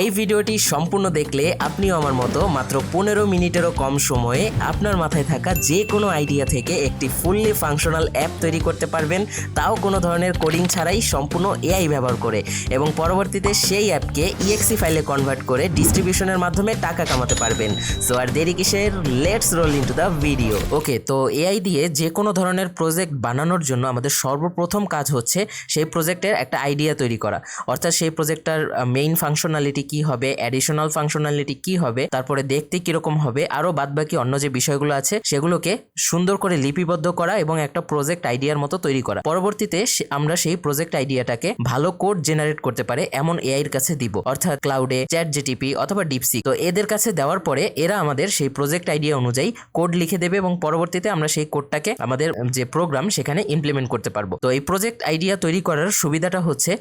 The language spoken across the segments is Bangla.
এই ভিডিওটি সম্পূর্ণ দেখলে আপনিও আমার মতো মাত্র পনেরো মিনিটেরও কম সময়ে আপনার মাথায় থাকা যে কোনো আইডিয়া থেকে একটি ফুললি ফাংশনাল অ্যাপ তৈরি করতে পারবেন। তাও কোনো ধরনের কোডিং ছাড়াই সম্পূর্ণ এআই ব্যবহার করে এবং পরবর্তীতে সেই অ্যাপকে ইএক্সি ফাইলে কনভার্ট করে ডিস্ট্রিবিউশনের মাধ্যমে টাকা কামাতে পারবেন। সো আর দেরি কিসের? Let's roll into the video okay তো এআই দিয়ে যে কোনো ধরনের প্রজেক্ট বানানোর জন্য আমাদের সর্বপ্রথম কাজ হচ্ছে সেই প্রজেক্টের একটা আইডিয়া তৈরি করা। অর্থাৎ সেই প্রজেক্টটার মেইন ফাংশনালিটি কি হবে অ্যাডিশনাল ফাংশনালিটি কি হবে, তারপরে দেখতে কীরকম হবে আরও বাদবাকি অন্য যে বিষয়গুলো আছে, সেগুলোকে সুন্দর করে লিপিবদ্ধ করা এবং একটা প্রজেক্ট আইডিয়ার মতো তৈরি করা। পরবর্তীতে আমরা সেই প্রজেক্ট আইডিয়াটাকে ভালো কোড জেনারেট করতে পারে এমন এআই এর কাছে দিব। অর্থাৎ ক্লাউডে চ্যাট জিটিপি অথবা ডিপসি তো এদের কাছে দেওয়ার পরে এরা আমাদের সেই প্রজেক্ট আইডিয়া অনুযায়ী কোড লিখে দেবে এবং পরবর্তীতে আমরা সেই কোডটাকে আমাদের যে প্রোগ্রাম সেখানে ইমপ্লিমেন্ট করতে পারব। তো এই প্রজেক্ট আইডিয়া তৈরি করার সুবিধাটা হচ্ছে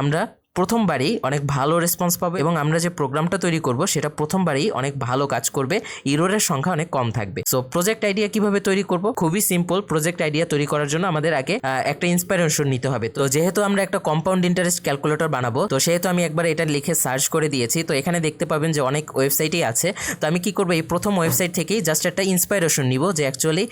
আমরা প্রথমবারই অনেক ভালো রেসপন্স পাবে এবং আমরা যে প্রোগ্রামটা তৈরি করব, সেটা প্রথমবারই অনেক ভালো কাজ করবে। ইরোরের সংখ্যা অনেক কম থাকবে। সো প্রজেক্ট আইডিয়া কীভাবে তৈরি করব? খুবই সিম্পল প্রজেক্ট আইডিয়া তৈরি করার জন্য আমাদের আগে একটা ইন্সপিরেশন নিতে হবে। তো যেহেতু আমরা একটা কম্পাউন্ড ইন্টারেস্ট ক্যালকুলেটর বানাবো, তো সেহেতু আমি একবার এটা লিখে সার্চ করে দিয়েছি। তো এখানে দেখতে পাবেন যে অনেক ওয়েবসাইটই আছে। তো আমি কি করব? এই প্রথম ওয়েবসাইট থেকেই জাস্ট একটা ইন্সপিরেশন নিব যে অ্যাকচুয়ালি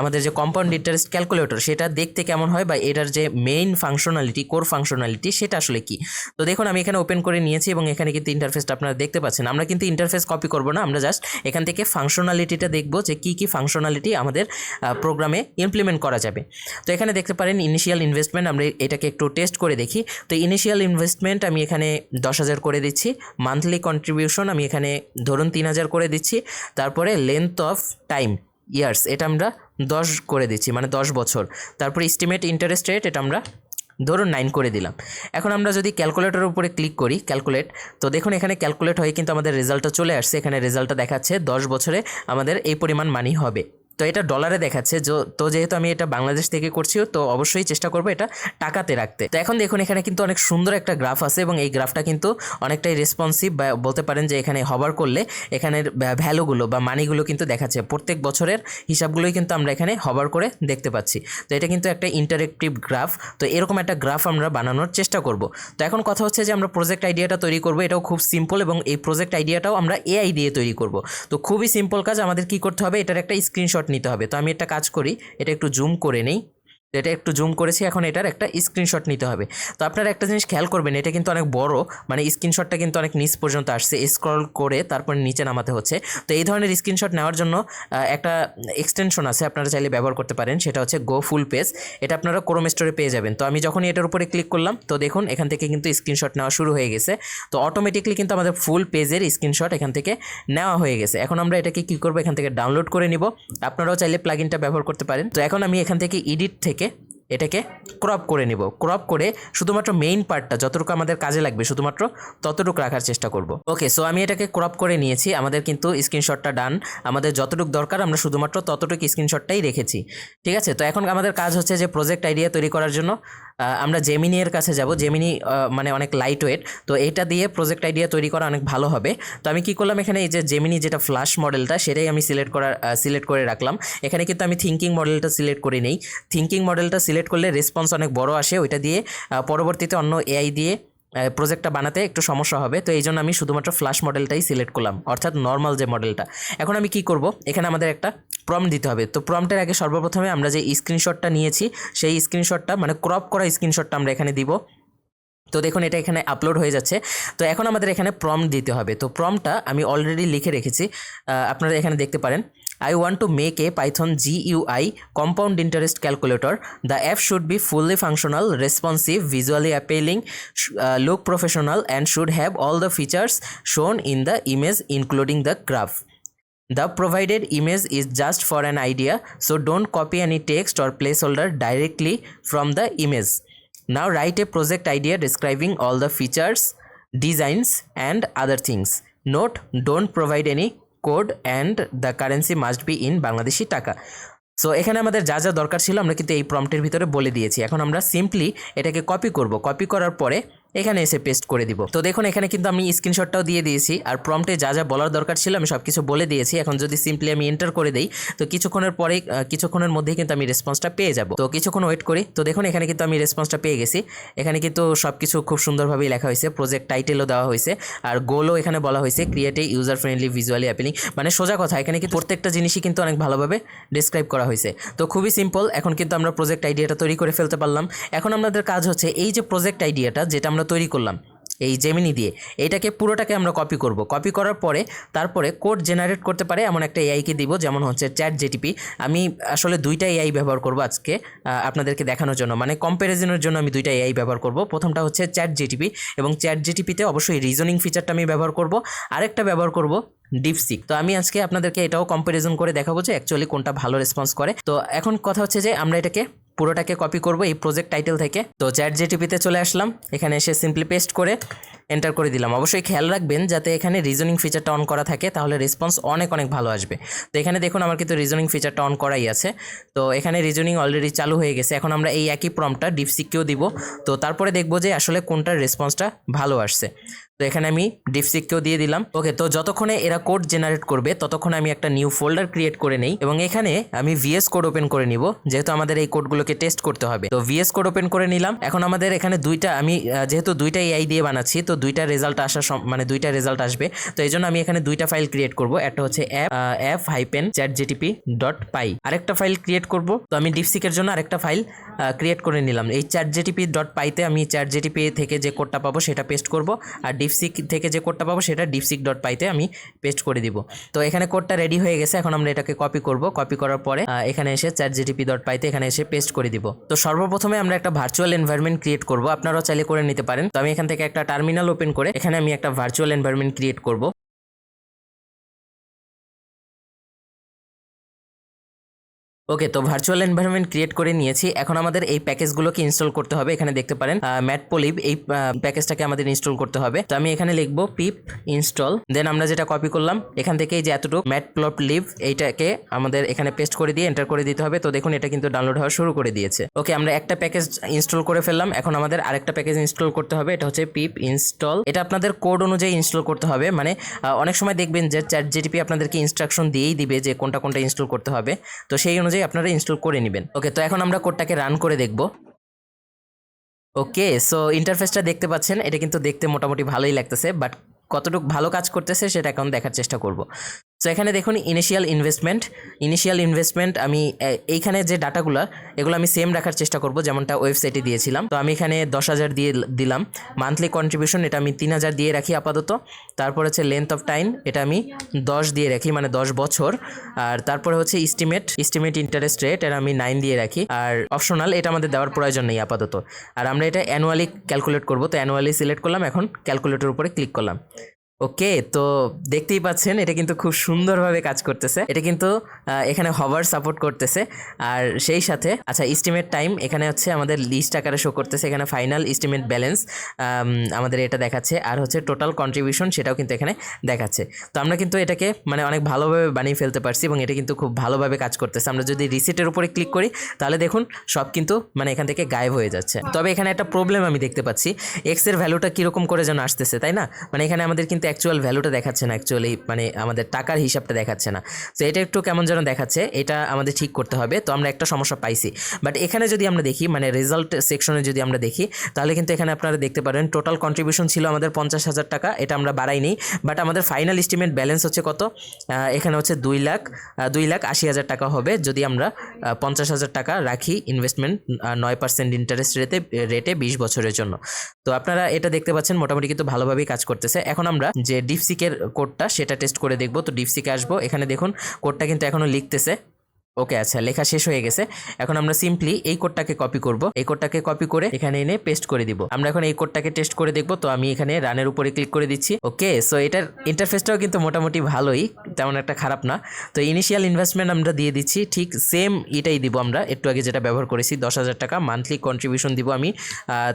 আমাদের যে কম্পাউন্ড ইন্টারেস্ট ক্যালকুলেটর সেটা দেখতে কেমন হয় বা এটার যে মেইন ফাংশনালিটি কোর ফাংশনালিটি সেটা আসলে কি? তো দেখুন, আমি এখানে ওপেন করে নিয়েছি এবং এখানে কিন্তু ইন্টারফেসটা আপনারা দেখতে পাচ্ছেন। আমরা কিন্তু ইন্টারফেস কপি করব না, আমরা জাস্ট এখান থেকে ফাংশনালিটিটা দেখব যে কি কি ফাংশনালিটি আমাদের প্রোগ্রামে ইমপ্লিমেন্ট করা যাবে। তো এখানে দেখতে পারেন ইনিশিয়াল ইনভেস্টমেন্ট আমরা এটাকে একটু টেস্ট করে দেখি। তো ইনিশিয়াল ইনভেস্টমেন্ট আমি এখানে দশ হাজার করে দিচ্ছি। মান্থলি কন্ট্রিবিউশন আমি এখানে ধরুন তিন হাজার করে দিচ্ছি। তারপরে লেন্থ অফ টাইম ইয়ার্স এটা আমরা দশ করে দিচ্ছি মানে দশ বছর। তারপরে এস্টিমেট ইন্টারেস্ট রেট এটা আমরা ধরুন নাইন করে দিলাম। এখন আমরা যদি ক্যালকুলেটরের উপরে ক্লিক করি ক্যালকুলেট তো দেখুন এখানে ক্যালকুলেট হয়ে কিন্তু আমাদের রেজাল্টটা চলে আসছে। এখানে রেজাল্টটা দেখাচ্ছে দশ বছরে আমাদের এই পরিমাণ মানি হবে। তো এটা ডলারে দেখাচ্ছে তো যেহেতু আমি এটা বাংলাদেশ থেকে করছি, তো অবশ্যই চেষ্টা করব এটা টাকাতে রাখতে। তো এখন দেখুন, এখানে কিন্তু অনেক সুন্দর একটা গ্রাফ আছে এবং এই গ্রাফটা কিন্তু অনেকটাই রেসপন্সিভ বা বলতে পারেন যে এখানে হবার করলে এখানের ভ্যালুগুলো বা মানিগুলো কিন্তু দেখাচ্ছে। প্রত্যেক বছরের হিসাবগুলোই কিন্তু আমরা এখানে হবার করে দেখতে পাচ্ছি। তো এটা কিন্তু একটা ইন্টারেক্টিভ গ্রাফ তো এরকম একটা গ্রাফ আমরা বানানোর চেষ্টা করব। তো এখন কথা হচ্ছে যে আমরা প্রজেক্ট আইডিয়াটা তৈরি করব, এটাও খুব সিম্পল এবং এই প্রজেক্ট আইডিয়াটাও আমরা এআই দিয়ে তৈরি করব। তো খুবই সিম্পল কাজ, আমাদের কি করতে হবে, এটার একটা স্ক্রিনশট নিতে হবে। তো আমি একটা কাজ করি এটা একটু জুম করে নেই। এটা একটু জুম করেছি, এখন এটার একটা স্ক্রিনশট নিতে হবে। তো আপনারা একটা জিনিস খেয়াল করবেন, এটা কিন্তু অনেক বড় মানে স্ক্রিনশটটা কিন্তু অনেক নিচ পর্যন্ত আসছে স্ক্রল করে তারপর নিচে নামাতে হচ্ছে। তো এই ধরনের স্ক্রিনশট নেওয়ার জন্য একটা এক্সটেনশন আছে, আপনারা চাইলে ব্যবহার করতে পারেন, সেটা হচ্ছে গো ফুল পেজ এটা আপনারা ক্রোম স্টোরে পেয়ে যাবেন। তো আমি যখনই এটার উপরে ক্লিক করলাম, তো দেখুন, এখান থেকে কিন্তু স্ক্রিনশট নেওয়া শুরু হয়ে গেছে। তো অটোমেটিকলি কিন্তু আমাদের ফুল পেজের স্ক্রিনশট এখান থেকে নেওয়া হয়ে গেছে। এখন আমরা এটাকে কী করব? এখান থেকে ডাউনলোড করে নিব। আপনারাও চাইলে প্লাগিনটা ব্যবহার করতে পারেন। তো এখন আমি এখান থেকে এডিট থেকে qué? এটাকে ক্রপ করে নিব। ক্রপ করে শুধুমাত্র মেইন পার্টটা যতটুকু আমাদের কাজে লাগবে শুধুমাত্র ততটুকু রাখার চেষ্টা করব। ওকে সো আমি এটাকে ক্রপ করে নিয়েছি। আমাদের কিন্তু স্ক্রিনশটটা ডান আমাদের যতটুকু দরকার আমরা শুধুমাত্র ততটুকু স্ক্রিনশটটাই রেখেছি। ঠিক আছে? তো এখন আমাদের কাজ হচ্ছে যে প্রজেক্ট আইডিয়া তৈরি করার জন্য আমরা জেমিনি এর কাছে যাব। জেমিনি মানে অনেক লাইট ওয়েট তো এটা দিয়ে প্রজেক্ট আইডিয়া তৈরি করা অনেক ভালো হবে। তো আমি কি করলাম এখানে? এই যে জেমিনি যেটা ফ্ল্যাশ মডেলটা সেটাই আমি সিলেক্ট করার সিলেক্ট করে রাখলাম। এখানে কিন্তু আমি থিঙ্কিং মডেলটা সিলেক্ট করে নেই। থিঙ্কিং মডেলটা সিলেক্ট করলে রেসপন্স অনেক বড় আসে, ওইটা দিয়ে পরবর্তীতে অন্য এআই দিয়ে প্রজেক্টটা বানাতে একটু সমস্যা হবে। তো এই জন্য আমি শুধুমাত্র ফ্ল্যাশ মডেলটাই সিলেক্ট করলাম, অর্থাৎ নর্মাল যে মডেলটা এখন আমি কি করব? এখানে আমাদের একটা প্রম দিতে হবে। তো প্রমটের আগে সর্বপ্রথমে আমরা যে স্ক্রিনশটটা নিয়েছি, সেই স্ক্রিনশটটা মানে ক্রপ করা স্ক্রিনশটটা আমরা এখানে দিব। তো দেখুন, এটা এখানে আপলোড হয়ে যাচ্ছে। তো এখন আমাদের এখানে প্রম দিতে হবে। তো প্রমটা আমি অলরেডি লিখে রেখেছি। আপনারা এখানে দেখতে পারেন। I want to make a Python GUI compound interest calculator. The app should be fully functional, responsive, visually appealing, uh, look professional and should have all the features shown in the image including the graph. The provided image is just for an idea, so don't copy any text or placeholder directly from the image. Now write a project idea describing all the features, designs and other things. Note, don't provide any code and the currency must be in Bangladeshi টাকা। সো, এখানে আমাদের যা যা দরকার ছিল আমরা কিন্তু এই প্রম্পটের ভিতরে বলে দিয়েছি। এখন আমরা সিম্পলি এটাকে কপি করব। কপি করার পরে এখানে এসে পেস্ট করে দিব। তো দেখুন, এখানে কিন্তু আমি স্ক্রিনশটটাও দিয়ে দিয়েছি আর প্রম্পটে যা যা বলার দরকার ছিল আমি সব কিছু বলে দিয়েছি। এখন যদি সিম্পলি আমি এন্টার করে দেই, তো কিছুক্ষণের পরে কিছুক্ষণের মধ্যেই কিন্তু আমি রেসপন্সটা পেয়ে যাব। তো কিছুক্ষণ ওয়েট করি। তো দেখুন, এখানে কিন্তু আমি রেসপন্সটা পেয়ে গেছি। এখানে কিন্তু সব কিছু খুব সুন্দরভাবেই লেখা হয়েছে। প্রজেক্ট টাইটেলও দেওয়া হয়েছে। আর গোলও এখানে বলা হয়েছে create a user friendly visually appealing মানে সোজা কথা, এখানে কি প্রত্যেকটা জিনিসই কিন্তু অনেক ভালোভাবে ডিসক্রাইব করা হয়েছে। তো খুবই সিম্পল এখন কিন্তু আমরা প্রজেক্ট আইডিয়াটা তৈরি করে ফেলতে পারলাম। এখন আমাদের কাজ হচ্ছে, এই যে প্রজেক্ট আইডিয়াটা যেটা আমরা তৈরি করলাম এই জেমিনি দিয়ে। এইটাকে পুরোটাকে আমরা কপি করব। কপি করার পরে তারপরে কোড জেনারেট করতে পারে এমন একটা এআইকে দিব, যেমন হচ্ছে চ্যাট জেটিপি আমি আসলে দুইটা এআই ব্যবহার করব আজকে আপনাদেরকে দেখানোর জন্য। মানে কম্প্যারিজনের জন্য আমি দুইটা এআই ব্যবহার করব। প্রথমটা হচ্ছে চ্যাট জিটিপি এবং চ্যাট জিটিপিতে অবশ্যই রিজনিং ফিচারটা আমি ব্যবহার করব। আরেকটা ব্যবহার করব ডিপসিক তো আমি আজকে আপনাদেরকে এটাও কম্প্যারিজন করে দেখাবো যে অ্যাকচুয়ালি কোনটা ভালো রেসপন্স করে। তো এখন কথা হচ্ছে যে আমরা এটাকে পুরোটাকে কপি করব এই প্রজেক্ট টাইটেল থেকে। তো চ্যাট জিটিপিতে চলে আসলাম। এখানে এসে সিম্পলি পেস্ট করে এন্টার করে দিলাম। অবশ্যই খেয়াল রাখবেন যাতে এখানে রিজনিং ফিচারটা অন করা থাকে, তাহলে রেসপন্স অনেক অনেক ভালো আসবে। তো এখানে দেখুন আমার কিন্তু রিজনিং ফিচারটা অন করাই আছে। তো এখানে রিজনিং অলরেডি চালু হয়ে গেছে। এখন আমরা এই একই প্রম্পটটা ডিপসিককেও দিব। তো তারপরে দেখব যে আসলে কোনটার রেসপন্সটা ভালো আসছে। তো এখানে আমি ডিপসিককেও দিয়ে দিলাম। ওকে, তো যতক্ষণে এরা কোড জেনারেট করবে, ততক্ষণে আমি একটা নিউ ফোল্ডার ক্রিয়েট করে নেই। এবং এখানে আমি ভিএস কোড ওপেন করে নিব, যেহেতু আমাদের এই কোডগুলোকে টেস্ট করতে হবে। তো ভিএস কোড ওপেন করে নিলাম। এখন আমাদের এখানে দুইটা, আমি যেহেতু দুইটা এআই দিয়ে বানাচ্ছি, তো দুইটা রেজাল্ট আসা মানে দুইটা রেজাল্ট আসবে। তো এই জন্য আমি এখানে দুইটা ফাইল ক্রিয়েট করব। একটা হচ্ছে অ্যাপ অ্যাপ হাইপেন চ্যাট জিটিপি ডট পাই আরেকটা ফাইল ক্রিয়েট করব। তো আমি ডিপসিকের জন্য আরেকটা ফাইল ক্রিয়েট করে নিলাম। এই চ্যাট জিটিপি ডট পাইতে আমি চ্যাট জিটিপি থেকে যে কোডটা পাবো, সেটা পেস্ট করব। আর ডিপসিক থেকে যে কোডটা পাবো সেটা ডিপসিক ডট পাইতে আমি পেস্ট করে দিব। তো এখানে কোডটা রেডি হয়ে গেছে, এখন আমরা এটাকে কপি করব। কপি করার পরে এখানে এসে চ্যাট জিটিপি ডট পাইতে এখানে এসে পেস্ট করে দিব। তো সর্বপ্রথমে আমরা একটা ভার্চুয়াল এনভায়রনমেন্ট ক্রিয়েট করব। আপনারাও চাইলে করে নিতে পারেন। তো আমি এখান থেকে একটা টার্মিনাল ওপেন করে এখানে আমি একটা ভার্চুয়াল এনভায়রনমেন্ট ক্রিয়েট করব। ওকে, তো ভার্চুয়াল এনভায়রনমেন্ট ক্রিয়েট করে নিয়েছি। এখন আমাদের এই প্যাকেজগুলোকে ইনস্টল করতে হবে। এখানে দেখতে পারেন ম্যাট পলিভ এই প্যাকেজটাকে আমাদের ইনস্টল করতে হবে। তো আমি এখানে লিখব পিপ ইনস্টল দেন আমরা যেটা কপি করলাম, এখান থেকে যে এতটুকু ম্যাট প্লট লিভ এইটাকে আমাদের এখানে পেস্ট করে দিয়ে এন্টার করে দিতে হবে। তো দেখুন, এটা কিন্তু ডাউনলোড হওয়া শুরু করে দিয়েছে। ওকে, আমরা একটা প্যাকেজ ইনস্টল করে ফেললাম। এখন আমাদের আরেকটা প্যাকেজ ইনস্টল করতে হবে। এটা হচ্ছে পিপ ইনস্টল এটা আপনাদের কোড অনুযায়ী ইনস্টল করতে হবে। মানে অনেক সময় দেখবেন যে চ্যাট জিটিপি আপনাদেরকে ইনস্ট্রাকশন দিয়েই দিবে যে কোনটা কোনটা ইনস্টল করতে হবে। তো সেই অনুযায়ী আপনারা ইনস্টল করে নেবেন। ওকে তো এখন আমরা কোডটাকে রান করে দেখব। ওকে সো ইন্টারফেসটা দেখতে পাচ্ছেন, এটা কিন্তু দেখতে মোটামুটি ভালোই লাগতেছে বাট কতটুকু ভালো কাজ করতেছে, সেটা এখন দেখার চেষ্টা করব। সো এখানে দেখুন ইনিশিয়াল ইনভেস্টমেন্ট ইনিশিয়াল ইনভেস্টমেন্ট আমি এইখানে যে ডাটাগুলো, এগুলো আমি সেম রাখার চেষ্টা করব, যেমনটা ওয়েবসাইটে দিয়েছিলাম। তো আমি এখানে দশ হাজার দিয়ে দিলাম। মান্থলি কন্ট্রিবিউশন এটা আমি তিন হাজার দিয়ে রাখি আপাতত। তারপর হচ্ছে লেন্থ অফ টাইম এটা আমি দশ দিয়ে রাখি মানে দশ বছর। আর তারপরে হচ্ছে ইস্টিমেট ইস্টিমেট ইন্টারেস্ট রেট এটা আমি নাইন দিয়ে রাখি। আর অপশনাল এটা আমাদের দেওয়ার প্রয়োজন নেই আপাতত। আর আমরা এটা অ্যানুয়ালি ক্যালকুলেট করব, তো অ্যানুয়ালি সিলেক্ট করলাম, এখন ক্যালকুলেটর উপরে ক্লিক করলাম। ওকে, তো দেখতেই পাচ্ছেন এটা কিন্তু খুব সুন্দরভাবে কাজ করতেছে। এটা কিন্তু এখানে হবার সাপোর্ট করতেছে। আর সেই সাথে আচ্ছা ইস্টিমেট টাইম এখানে হচ্ছে আমাদের লিস্ট আকারে শো করতেছে, এখানে ফাইনাল ইস্টিমেট ব্যালেন্স আমাদের এটা দেখাচ্ছে। আর হচ্ছে টোটাল কন্ট্রিবিউশন সেটাও কিন্তু এখানে দেখাচ্ছে। তো আমরা কিন্তু এটাকে মানে অনেক ভালোভাবে বানিয়ে ফেলতে পারছি এবং এটা কিন্তু খুব ভালোভাবে কাজ করতেছে। আমরা যদি রিসিটের উপরে ক্লিক করি, তাহলে দেখুন সব কিন্তু মানে এখান থেকে গায়েব হয়ে যাচ্ছে। তবে এখানে একটা প্রবলেম আমি দেখতে পাচ্ছি। এক্সের ভ্যালুটা কীরকম করে যেন আসতেছে, তাই না? মানে এখানে আমাদের কিন্তু অ্যাকচুয়াল ভ্যালুটা দেখাচ্ছে না অ্যাকচুয়ালি মানে আমাদের টাকার হিসাবটা দেখাচ্ছে না। তো এটা একটু কেমন যেন দেখাচ্ছে, এটা আমাদের ঠিক করতে হবে। তো আমরা একটা সমস্যা পাইছি। বাট এখানে যদি আমরা দেখি মানে রেজাল্ট সেকশনে যদি আমরা দেখি, তাহলে কিন্তু এখানে আপনারা দেখতে পারেন টোটাল কন্ট্রিবিউশন ছিল আমাদের পঞ্চাশ হাজার টাকা, এটা আমরা বাড়াই বাড়াইনি। বাট আমাদের ফাইনাল এস্টিমেট ব্যালেন্স হচ্ছে কত? এখানে হচ্ছে দুই লাখ দুই লাখ আশি হাজার টাকা হবে। যদি আমরা পঞ্চাশ হাজার টাকা রাখি ইনভেস্টমেন্ট নয় পার্সেন্ট ইন্টারেস্ট রেটে রেটে বিশ বছরের জন্য। তো আপনারা এটা দেখতে পাচ্ছেন, মোটামুটি কিন্তু ভালোভাবেই কাজ করতেছে। এখন আমরা যে ডিপসিকের কোডটা সেটা টেস্ট করে দেখব। তো ডিপসিকে আসব। এখানে দেখুন কোডটা কিন্তু এখনও লিখতেছে। ওকে আচ্ছা লেখা শেষ হয়ে গেছে। এখন আমরা সিম্পলি এই কোডটাকে কপি করব। এই কোডটাকে কপি করে এখানে এনে পেস্ট করে দিব। আমরা এখন এই কোডটাকে টেস্ট করে দেখব। তো আমি এখানে রানের উপরে ক্লিক করে দিচ্ছি। ওকে সো এটার ইন্টারফেসটাও কিন্তু মোটামুটি ভালোই, তেমন একটা খারাপ না। তো ইনিশিয়াল ইনভেস্টমেন্ট আমরা দিয়ে দিচ্ছি। ঠিক সেম এটাই দিব আমরা। একটু আগে যেটা ব্যবহার করেছি, দশ হাজার টাকা। মান্থলি কন্ট্রিবিউশন দিব আমি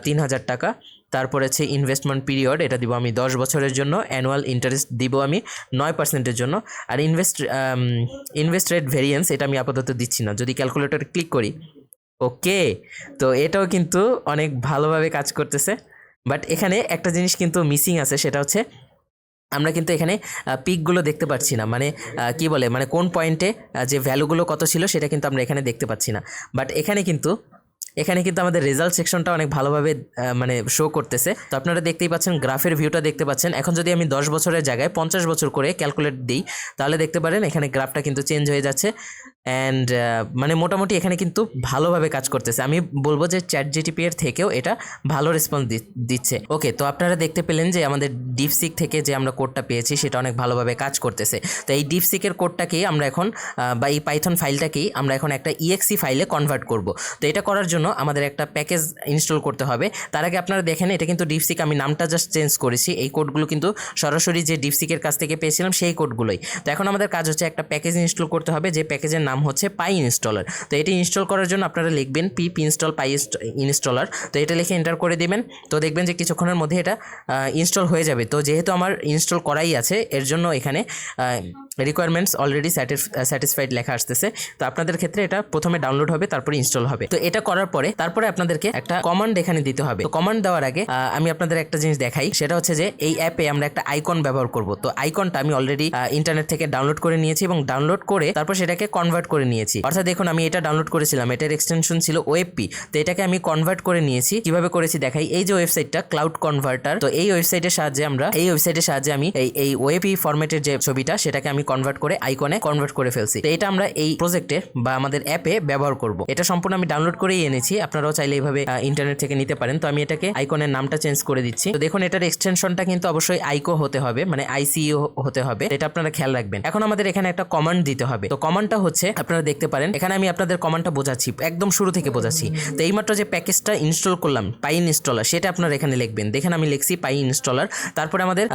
তিন হাজার টাকা। তারপরে হচ্ছে ইনভেস্টমেন্ট পিরিয়ড এটা দিব আমি দশ বছরের জন্য অ্যানুয়াল ইন্টারেস্ট দিব আমি নয় পার্সেন্টের জন্য। আর ইনভেস্ট ইনভেস্ট রেট ভেরিয়েন্স এটা আমি আপাতত দিচ্ছি না, যদি ক্যালকুলেটর ক্লিক করি। ওকে তো এটাও কিন্তু অনেক ভালোভাবে কাজ করতেছে। বাট এখানে একটা জিনিস কিন্তু মিসিং আছে, সেটা হচ্ছে আমরা কিন্তু এখানে পিকগুলো দেখতে পাচ্ছি না। মানে কি বলে? মানে কোন পয়েন্টে যে ভ্যালুগুলো কত ছিল, সেটা কিন্তু আমরা এখানে দেখতে পাচ্ছি না। বাট এখানে কিন্তু এখানে কিন্তু আমাদের রেজাল্ট সেকশনটা অনেক ভালোভাবে মানে শো করতেছে। তো আপনারা দেখতেই পাচ্ছেন, গ্রাফের ভিউটা দেখতে পাচ্ছেন। এখন যদি আমি দশ বছরের জায়গায় পঞ্চাশ বছর করে ক্যালকুলেট দিই, তাহলে দেখতে পারেন এখানে গ্রাফটা কিন্তু চেঞ্জ হয়ে যাচ্ছে। অ্যান্ড মানে মোটামুটি এখানে কিন্তু ভালোভাবে কাজ করতেছে। আমি বলব যে চ্যাট জিটিপি এর থেকেও এটা ভালো রেসপন্স দিচ্ছে। ওকে তো আপনারা দেখতে পেলেন যে আমাদের ডিপসিক থেকে যে আমরা কোডটা পেয়েছি, সেটা অনেক ভালোভাবে কাজ করতেছে। তো এই ডিপসিকের কোডটাকেই আমরা এখন বা এই পাইথন ফাইলটাকেই আমরা এখন একটা ইএক্সি ফাইলে কনভার্ট করব। তো এটা করার জন্য আমাদের একটা প্যাকেজ ইনস্টল করতে হবে। তার আগে আপনারা দেখেন, এটা কিন্তু ডিপসিক আমি নামটা জাস্ট চেঞ্জ করেছি। এই কোডগুলো কিন্তু সরাসরি যে ডিপসিকের কাছ থেকে পেয়েছিলাম, সেই কোডগুলোই তো এখন আমাদের কাজ হচ্ছে একটা প্যাকেজ ইনস্টল করতে হবে। যে প্যাকেজের নাম হচ্ছে পাই ইনস্টলার। তো এটি ইনস্টল করার জন্য আপনারা লিখবেন পিপ ইনস্টল পাই ইনস্টলার তো এটা লিখে এন্টার করে দিবেন। তো দেখবেন যে কিছুক্ষণের মধ্যে এটা ইনস্টল হয়ে যাবে। তো যেহেতু আমার ইনস্টল করাই আছে, এর জন্য এখানে রিকোয়ারমেন্টস অলরেডি স্যাটিসফাইড লেখা আসতেছে। তো আপনাদের ক্ষেত্রে এটা প্রথমে ডাউনলোড হবে, তারপরে ইনস্টল হবে। তো এটা করার পরে তারপরে আপনাদেরকে একটা কমান্ড এখানে দিতে হবে। তো কমান্ড দেওয়ার আগে আমি আপনাদের একটা জিনিস দেখাই, সেটা হচ্ছে যে এই অ্যাপে আমরা একটা আইকন ব্যবহার করব। তো আইকনটা আমি অলরেডি ইন্টারনেট থেকে ডাউনলোড করে নিয়েছি এবং ডাউনলোড করে তারপর সেটাকে কনভার্ট করে নিয়েছি। অর্থাৎ দেখুন, আমি এটা ডাউনলোড করেছিলাম, এটার এক্সটেনশন ছিল ওয়েবপি তো এটাকে আমি কনভার্ট করে নিয়েছি। কীভাবে করেছি দেখাই? এই যে ওয়েবসাইটটা ক্লাউড কনভার্টার তো এই ওয়েবসাইটের সাহায্যে আমরা, এই ওয়েবসাইটের সাহায্যে আমি এই এই ওয়েবি ফরম্যাটের যে ছবিটা, সেটাকে আমি কনভার্ট করে আইকনে কনভার্ট করে ফেলছি। তো এটা আমরা এই প্রজেক্টে বা আমাদের অ্যাপে ব্যবহার করব। এটা সম্পূর্ণ আমি ডাউনলোড করেই এনেছি। আপনারাও চাইলে এইভাবে ইন্টারনেট থেকে নিতে পারেন। তো আমি এটাকে আইকনের নামটা চেঞ্জ করে দিচ্ছি। তো দেখুন, এটার এক্সটেনশনটা কিন্তু অবশ্যই আইকো হতে হবে মানে আইসিইউ হতে হবে। এটা আপনারা খেয়াল রাখবেন। এখন আমাদের এখানে একটা কমান্ড দিতে হবে। তো কমান্ডটা হচ্ছে, আপনারা দেখতে পারেন, এখানে আমি আপনাদের কমান্ডটা বোঝাচ্ছি। একদম শুরু থেকে বোঝাচ্ছি। তো এইমাত্র যে প্যাকেজটা ইনস্টল করলাম পাই ইনস্টলার সেটা আপনারা এখানে লিখবেন। দেখেন, আমি লিখছি পাই ইনস্টলার তারপরে আমাদের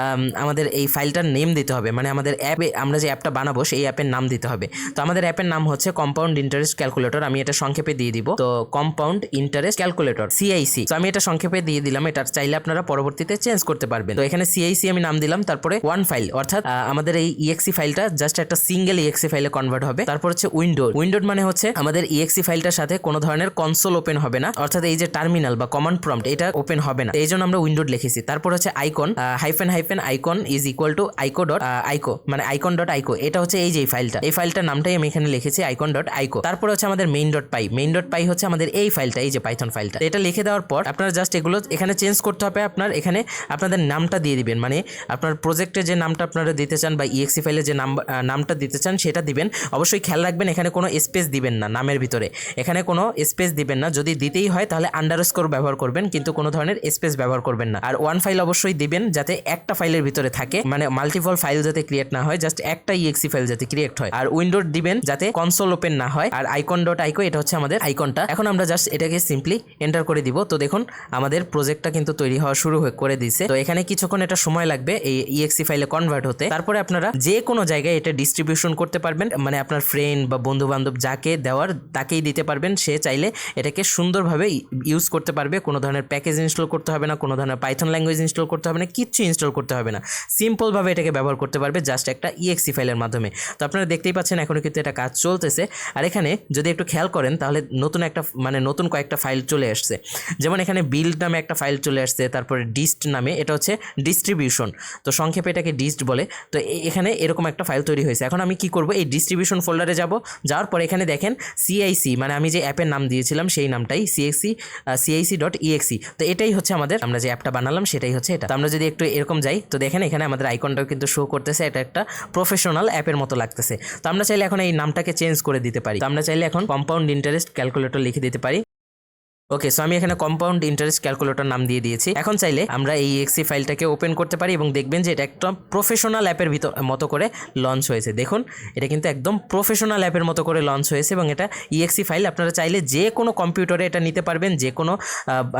আমাদের এই ফাইলটার নেম দিতে হবে। মানে আমাদের অ্যাপে আমরা যে অ্যাপটা বানাবো, সেই অ্যাপের নাম দিতে হবে। তো আমাদের অ্যাপের নাম হচ্ছে কম্পাউন্ড ইন্টারেস্ট ক্যালকুলেটর। আমি এটা সংক্ষেপে দিয়ে দিব। তো কম্পাউন্ড ইন্টারেস্ট ক্যালকুলেটর সিআইসি তো আমি এটা সংক্ষেপে দিয়ে দিলাম। এটা চাইলে আপনারা পরবর্তীতে চেঞ্জ করতে পারবেন। তো এখানে সিআইসি আমি নাম দিলাম, তারপরে ওয়ান ফাইল অর্থাৎ আমাদের এই ইএক্সি ফাইলটা জাস্ট একটা সিঙ্গেল ইএক্সি ফাইলে কনভার্ট হবে। তারপর হচ্ছে উইন্ডো উইন্ডোড মানে হচ্ছে আমাদের ইএক্সি ফাইলটার সাথে কোনো ধরনের কনসোল ওপেন হবে না। অর্থাৎ এই যে টার্মিনাল বা কমান্ড প্রম্পট এটা ওপেন হবে না। এই জন্য আমরা উইন্ডোড লিখেছি। তারপর হচ্ছে icon hyphen hyphen icon is equal to ico dot ico মানে আইকন ডট আইকো এটা হচ্ছে এই যে ফাইলটা এই ফাইলটার নামটাই আমি এখানে লিখেছি আইকন ডট আইকো তারপর হচ্ছে আমাদের main dot py main dot py হচ্ছে আমাদের এই ফাইলটা এই যে পাইথন ফাইলটা এটা লিখে দেওয়ার পর আপনার জাস্ট এগুলো এখানে চেঞ্জ করতে হবে, আপনার এখানে আপনাদের নামটা দিয়ে দিবেন। মানে আপনার প্রজেক্টে যে নামটা আপনারা দিতে চান বা ইএক্সি ফাইলে যে নাম নামটা দিতে চান সেটা দিবেন। অবশ্যই খেয়াল রাখবেন, এখানে কোনো স্পেস দিবেন না নামের ভিতরে। এখানে কোনো স্পেস দিবেন না। যদি দিতেই হয় তাহলে আন্ডারস্কোর ব্যবহার করবেন, কিন্তু কোনো ধরনের স্পেস ব্যবহার করবেন না। আর ওয়ান ফাইল অবশ্যই দিবেন যাতে একটা ফাইলের ভিতরে থাকে। মানে মাল্টিপল ফাইল যাতে ক্রিয়েট না হয় জাস্ট একটা ইএক্সি ফাইল যাতে ক্রিয়েট হয়। আর উইন্ডো দিবেন যাতে কনসোল ওপেন না হয়। আর আইকন ডট আইকো এটা হচ্ছে আমাদের আইকনটা এখন আমরা জাস্ট এটাকে সিম্পলি এন্টার করে দিব। তো দেখুন, আমাদের প্রজেক্টটা কিন্তু তৈরি হওয়া শুরু করে দিছে তো এখানে কিছুক্ষণ এটা সময় লাগবে এই ইএক্সি ফাইলে কনভার্ট হতে। তারপরে আপনারা যে কোনো জায়গায় এটা ডিস্ট্রিবিউশন করতে পারবেন। মানে আপনার ফ্রেন্ড বা বন্ধু বান্ধব যাকে দেওয়ার, তাকেই দিতে পারবেন। সে চাইলে এটাকে সুন্দরভাবে ইউজ করতে পারবে। কোনো ধরনের প্যাকেজ ইনস্টল করতে হবে না, কোনো ধরনের পাইথন ল্যাঙ্গুয়েজ ইনস্টল করতে হবে না, কিচ্ছু ইনস্টল করতে হবে না। সিম্পলভাবে এটাকে ব্যবহার করতে পারবে। জাস্ট একটা ইএক্সি ফাইলের মাধ্যমে। তো আপনারা দেখতেই পাচ্ছেন এখনও কিন্তু এটা কাজ চলতেছে। আর এখানে যদি একটু খেয়াল করেন, তাহলে নতুন একটা মানে নতুন কয়েকটা ফাইল চলে আসছে। যেমন এখানে বিল্ড নামে একটা ফাইল চলে আসছে, তারপরে ডিস্ট নামে, এটা হচ্ছে ডিস্ট্রিবিউশন তো সংক্ষেপে এটাকে ডিস্ট বলে। তো এখানে এরকম একটা ফাইল তৈরি হয়েছে। এখন আমি কি করব? এই ডিস্ট্রিবিউশন ফোল্ডারে যাব। যাওয়ার পর এখানে দেখেন সিআইসি মানে আমি যে অ্যাপের নাম দিয়েছিলাম, সেই নামটাই সিএক্সি সিআইসি ডট ইএক্সি তো এটাই হচ্ছে আমাদের, আমরা যে অ্যাপটা বানালাম, সেটাই হচ্ছে এটা। আমরা যদি একটু এরকম যাই, তো দেখেন এখানে আমাদের আইকনটাও কিন্তু শো করতেছে। এটা একটা প্রফেশনাল অ্যাপের মতো লাগতেছে। তো আমরা চাইলে এখন এই নামটাকে চেঞ্জ করে দিতে পারি। তো আমরা চাইলে এখন কম্পাউন্ড ইন্টারেস্ট ক্যালকুলেটর লিখে দিতে পারি। ওকে সো আমি এখানে কম্পাউন্ড ইন্টারেস্ট ক্যালকুলেটর নাম দিয়ে দিয়েছি। এখন চাইলে আমরা এই এক্সি ফাইলটাকে ওপেন করতে পারি এবং দেখবেন যে এটা একটা প্রফেশনাল অ্যাপের ভিতর, মতো করে লঞ্চ হয়েছে। দেখুন, এটা কিন্তু একদম প্রফেশনাল অ্যাপের মতো করে লঞ্চ হয়েছে এবং এটা ইএক্সি ফাইল আপনারা চাইলে যে কোনো কম্পিউটারে এটা নিতে পারবেন, যে কোনো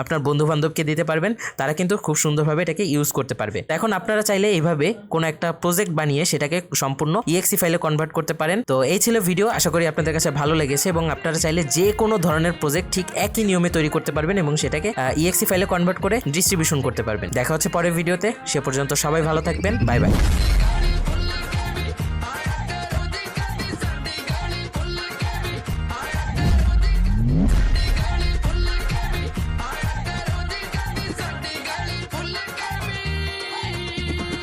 আপনার বন্ধু বান্ধবকে দিতে পারবেন। তারা কিন্তু খুব সুন্দরভাবে এটাকে ইউজ করতে পারবে। এখন আপনারা চাইলে এইভাবে কোনো একটা প্রজেক্ট বানিয়ে সেটাকে সম্পূর্ণ ইএক্সি ফাইলে কনভার্ট করতে পারেন। তো এই ছিল ভিডিও আশা করি আপনাদের কাছে ভালো লেগেছে এবং আপনারা চাইলে যে কোনো ধরনের প্রজেক্ট ঠিক একই নিয়মে তৈরি করতে পারবেন এবং সেটাকে ইএক্সি ফাইলে কনভার্ট করে ডিস্ট্রিবিউশন করতে পারবেন। দেখা হচ্ছে পরের ভিডিওতে সে পর্যন্ত সবাই ভালো থাকবেন। Bye bye